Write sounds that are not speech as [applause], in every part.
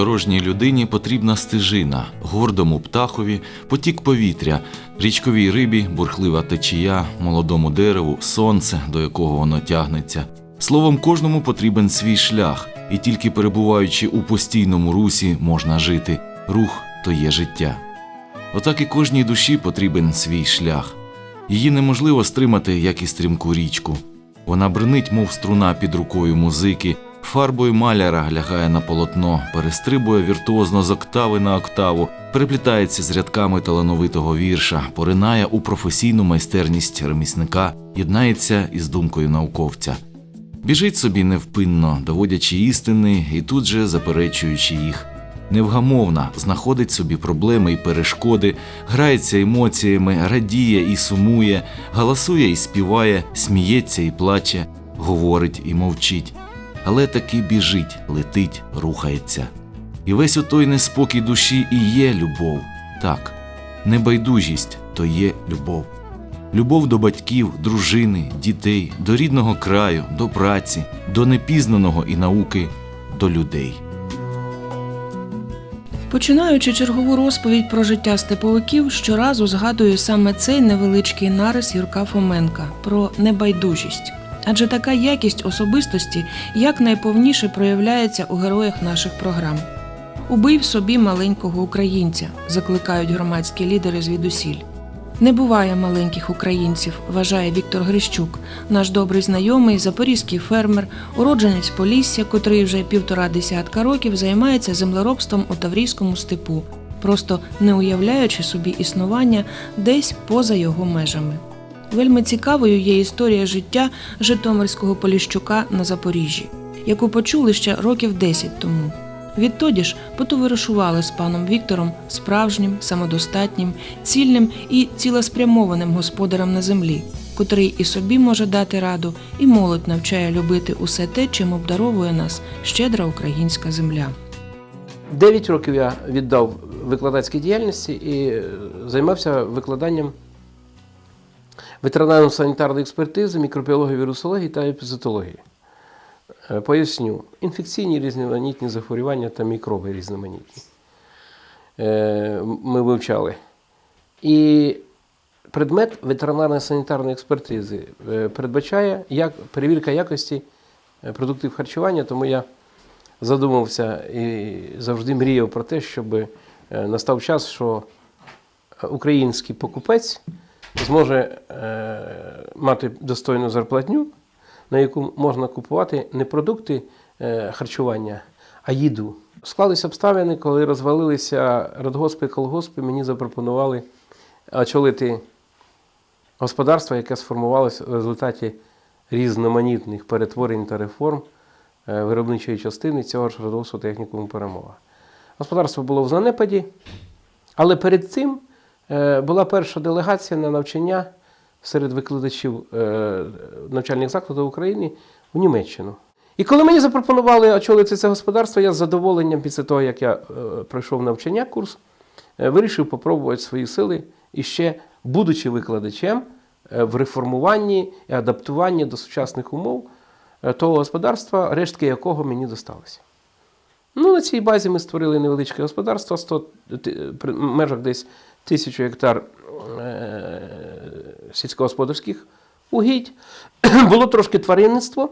Подорожній людині потрібна стежина, гордому птахові потік повітря, річковій рибі бурхлива течія, молодому дереву, сонце, до якого воно тягнеться. Словом, кожному потрібен свій шлях, і тільки перебуваючи у постійному русі, можна жити. Рух то є життя. Отак і кожній душі потрібен свій шлях. Її неможливо стримати, як і стрімку річку. Вона бринить, мов струна під рукою музики, фарбою маляра лягає на полотно, перестрибує віртуозно з октави на октаву, переплітається з рядками талановитого вірша, поринає у професійну майстерність ремісника, єднається із думкою науковця. Біжить собі невпинно, доводячи істини і тут же заперечуючи їх. Невгамовна знаходить собі проблеми і перешкоди, грається емоціями, радіє і сумує, галасує і співає, сміється і плаче, говорить і мовчить. Але таки біжить, летить, рухається. І весь отой неспокій душі і є любов. Так, небайдужість то є любов. Любов до батьків, дружини, дітей, до рідного краю, до праці, до непізнаного і науки, до людей. Починаючи чергову розповідь про життя степовиків, щоразу згадую саме цей невеличкий нарис Юрка Фоменка про небайдужість. Адже така якість особистості якнайповніше проявляється у героях наших програм. Убий в собі маленького українця, закликають громадські лідери звідусіль. Не буває маленьких українців, вважає Віктор Грищук, наш добрий знайомий, запорізький фермер, уродженець Полісся, котрий вже півтора десятка років займається землеробством у Таврійському степу, просто не уявляючи собі існування десь поза його межами. Вельми цікавою є історія життя Житомирського Поліщука на Запоріжжі, яку почули ще років 10 тому. Відтоді ж потоваришували з паном Віктором справжнім, самодостатнім, цільним і цілеспрямованим господарем на землі, котрий і собі може дати раду, і молодь навчає любити усе те, чим обдаровує нас щедра українська земля. Дев'ять років я віддав викладацькій діяльності і е, займався викладанням ветеринарно-санітарної експертизи, мікробіології, вірусології та епізотології. Е, Поясню, інфекційні різноманітні захворювання та мікроби різноманітні. Е, Ми вивчали. І предмет ветеринарної санітарної експертизи е, передбачає як перевірка якості продуктів харчування, тому я задумався і завжди мріяв про те, щоб настав час, що український покупець зможе е, мати достойну зарплатню, на яку можна купувати не продукти е, харчування, а їду. Склалися обставини, коли розвалилися радгоспи і колгоспи, мені запропонували очолити господарство, яке сформувалося в результаті різноманітних перетворень та реформ е, виробничої частини цього ж радгоспу технікуму перемога. Господарство було в занепаді, але перед цим була перша делегація на навчання серед викладачів е, навчальних закладів України в Німеччину. І коли мені запропонували очолити це господарство, я з задоволенням після того, як я е, пройшов навчання курс, е, вирішив попробувати свої сили і ще, будучи викладачем, е, в реформуванні і адаптуванні до сучасних умов е, того господарства, рештки якого мені досталися. Ну, на цій базі ми створили невеличке господарство, 100, ти- при межах десь тисячу гектар е, сільськогосподарських угідь. [clears throat] Було трошки тваринництво,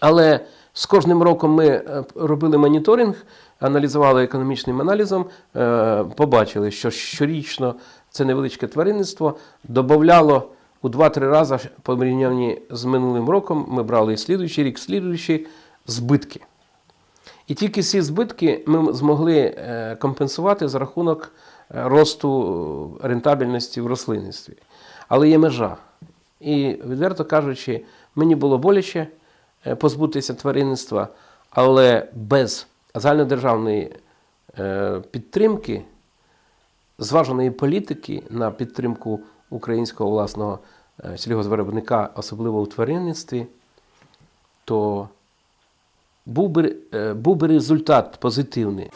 але з кожним роком ми е, робили моніторинг, аналізували економічним аналізом, е, побачили, що щорічно це невеличке тваринництво додавало у 2-3 рази по порівнянні з минулим роком. Ми брали і слідуючий рік, слідуючий збитки. І тільки ці збитки ми змогли компенсувати за рахунок росту рентабельності в рослинництві. Але є межа. І, відверто кажучи, мені було боляче е, позбутися тваринництва, але без загальнодержавної е, підтримки, зваженої політики на підтримку українського власного е, сільгоспвиробника, особливо у тваринництві, то був би, е, був би результат позитивний.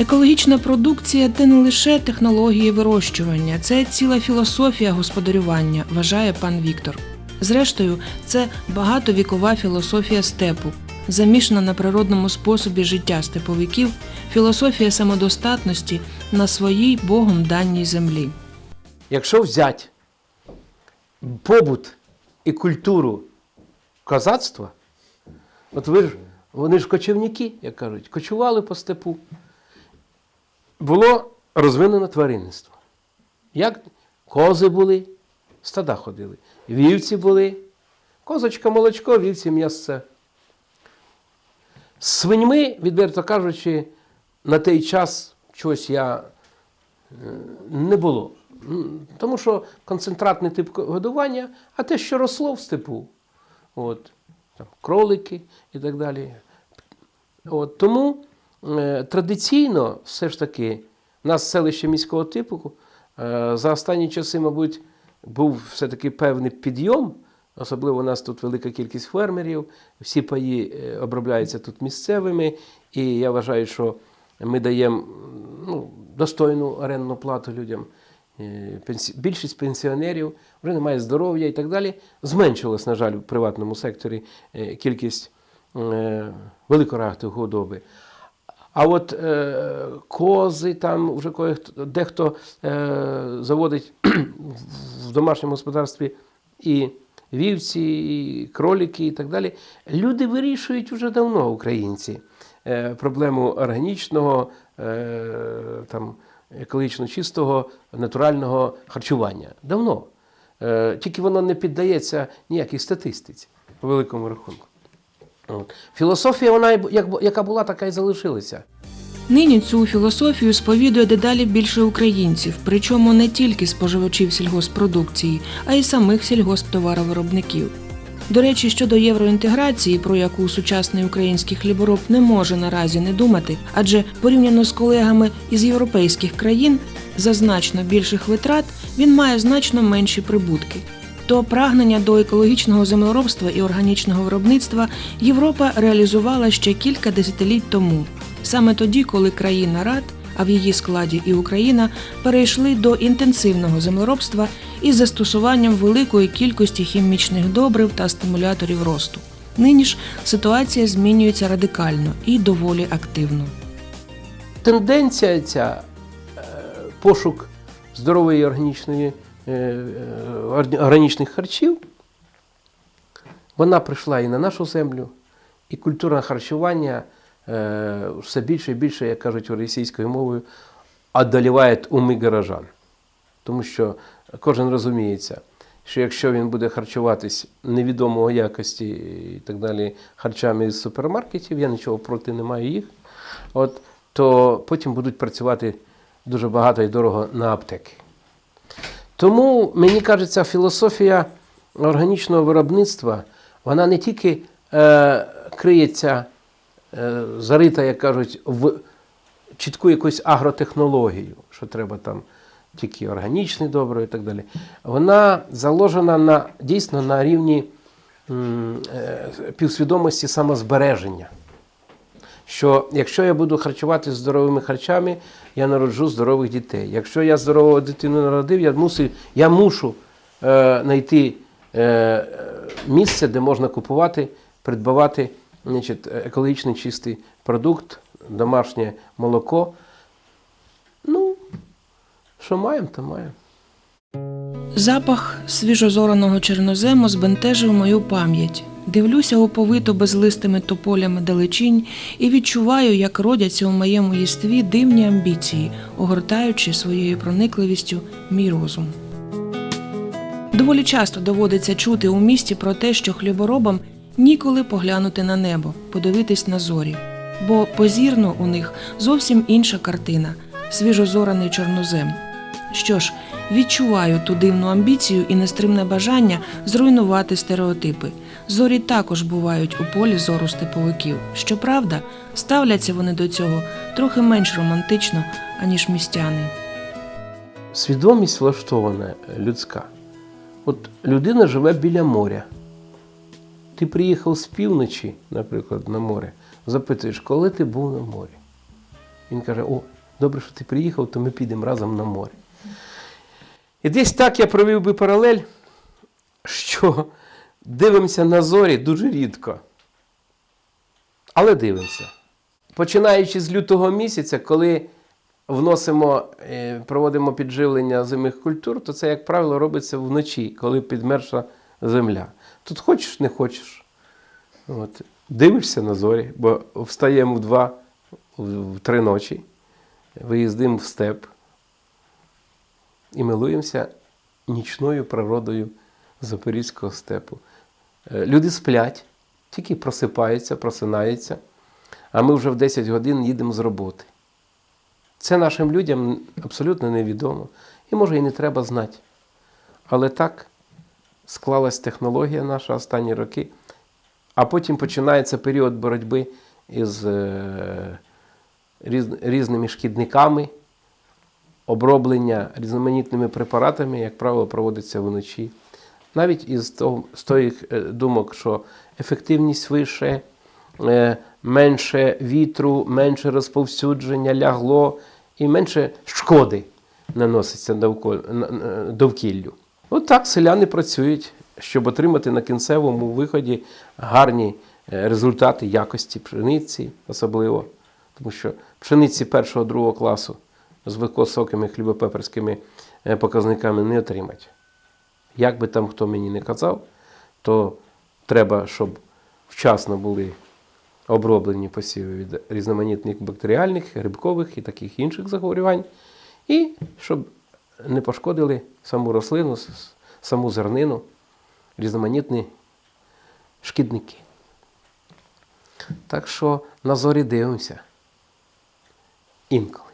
Екологічна продукція це не лише технології вирощування, це ціла філософія господарювання, вважає пан Віктор. Зрештою, це багатовікова філософія степу, замішана на природному способі життя степовиків, філософія самодостатності на своїй Богом даній землі. Якщо взяти побут і культуру козацтва, от ви ж, вони ж кочівники, як кажуть, кочували по степу. Було розвинено тваринництво. Як кози були, стада ходили, вівці були, козочка молочко, вівці м'ясце. З свиньми, відверто кажучи, на той час чогось я е, не було. Тому що концентратний тип годування, а те, що росло в степу, от, там, кролики і так далі. От, тому традиційно все ж таки у нас селище міського типу е, за останні часи, мабуть, був все-таки певний підйом. Особливо у нас тут велика кількість фермерів, всі паї е, обробляються тут місцевими, і я вважаю, що ми даємо ну, достойну орендну плату людям. Е, Більшість пенсіонерів вже не має здоров'я і так далі. Зменшилась, на жаль, в приватному секторі е, кількість е, худоби. А от е, кози, там вже дехто е, заводить [clears throat] в домашньому господарстві і вівці, і кролики, і так далі. Люди вирішують вже давно, українці, е, проблему органічного, е, там, екологічно чистого, натурального харчування. Давно. Е, тільки воно не піддається ніякій статистиці, по великому рахунку. Філософія, вона яка була, така і залишилася. Нині цю філософію сповідує дедалі більше українців, причому не тільки споживачів сільгоспродукції, а й самих сільгосптоваровиробників. До речі, щодо євроінтеграції, про яку сучасний український хлібороб не може наразі не думати, адже порівняно з колегами із європейських країн за значно більших витрат він має значно менші прибутки. То прагнення до екологічного землеробства і органічного виробництва Європа реалізувала ще кілька десятиліть тому, саме тоді, коли країна Рад, а в її складі і Україна, перейшли до інтенсивного землеробства із застосуванням великої кількості хімічних добрив та стимуляторів росту. Нині ж ситуація змінюється радикально і доволі активно. Тенденція ця е, пошук здорової органічної, орг- органічних харчів, вона прийшла і на нашу землю, і культура харчування е, все більше і більше, як кажуть російською мовою, одоліває уми горожан. Тому що кожен розуміється, що якщо він буде харчуватись невідомого якості і так далі харчами з супермаркетів, я нічого проти не маю їх, от, то потім будуть працювати дуже багато і дорого на аптеки. Тому, мені кажеться, філософія органічного виробництва, вона не тільки е, криється, е, зарита, як кажуть, в чітку якусь агротехнологію, що треба там тільки органічне добро і так далі. Вона заложена на, дійсно на рівні е, півсвідомості самозбереження. Що якщо я буду харчувати здоровими харчами, я народжу здорових дітей. Якщо я здорову дитину народив, я, мусив, я мушу е, знайти е, місце, де можна купувати, придбавати значить, екологічний чистий продукт, домашнє молоко. Ну, що маємо, то маємо. Запах свіжозораного чорнозему збентежив мою пам'ять. Дивлюся оповито безлистими тополями далечінь і відчуваю, як родяться у моєму єстві дивні амбіції, огортаючи своєю проникливістю мій розум. Доволі часто доводиться чути у місті про те, що хліборобам ніколи поглянути на небо, подивитись на зорі. Бо позірно у них зовсім інша картина свіжозораний чорнозем. Що ж, відчуваю ту дивну амбіцію і нестримне бажання зруйнувати стереотипи. Зорі також бувають у полі зору степовиків. Щоправда, ставляться вони до цього трохи менш романтично, аніж містяни. Свідомість влаштована людська. От людина живе біля моря. Ти приїхав з півночі, наприклад, на море, запитуєш, коли ти був на морі? Він каже: О, добре, що ти приїхав, то ми підемо разом на море. І десь так я провів би паралель, що дивимося на зорі дуже рідко. Але дивимося. Починаючи з лютого місяця, коли вносимо, е, проводимо підживлення зимих культур, то це, як правило, робиться вночі, коли підмерзла земля. Тут хочеш, не хочеш. От. Дивишся на зорі, бо встаємо в два, в три ночі, виїздимо в степ і милуємося нічною природою Запорізького степу. Е, Люди сплять, тільки просипаються, просинаються, а ми вже в 10 годин їдемо з роботи. Це нашим людям абсолютно невідомо і може і не треба знати. Але так склалась технологія наша останні роки, а потім починається період боротьби із е, різними шкідниками, оброблення різноманітними препаратами, як правило, проводиться вночі. Навіть із того, з тих е, думок, що ефективність вище, е, менше вітру, менше розповсюдження лягло і менше шкоди наноситься довкіллю. От так селяни працюють, щоб отримати на кінцевому виході гарні е, результати якості пшениці, особливо. Тому що пшениці першого-другого класу з високими хлібопеперськими показниками не отримати. Як би там хто мені не казав, то треба, щоб вчасно були оброблені посіви від різноманітних бактеріальних, грибкових і таких інших захворювань, і щоб не пошкодили саму рослину, саму зернину, різноманітні шкідники. Так що на зорі дивимося. Інколи.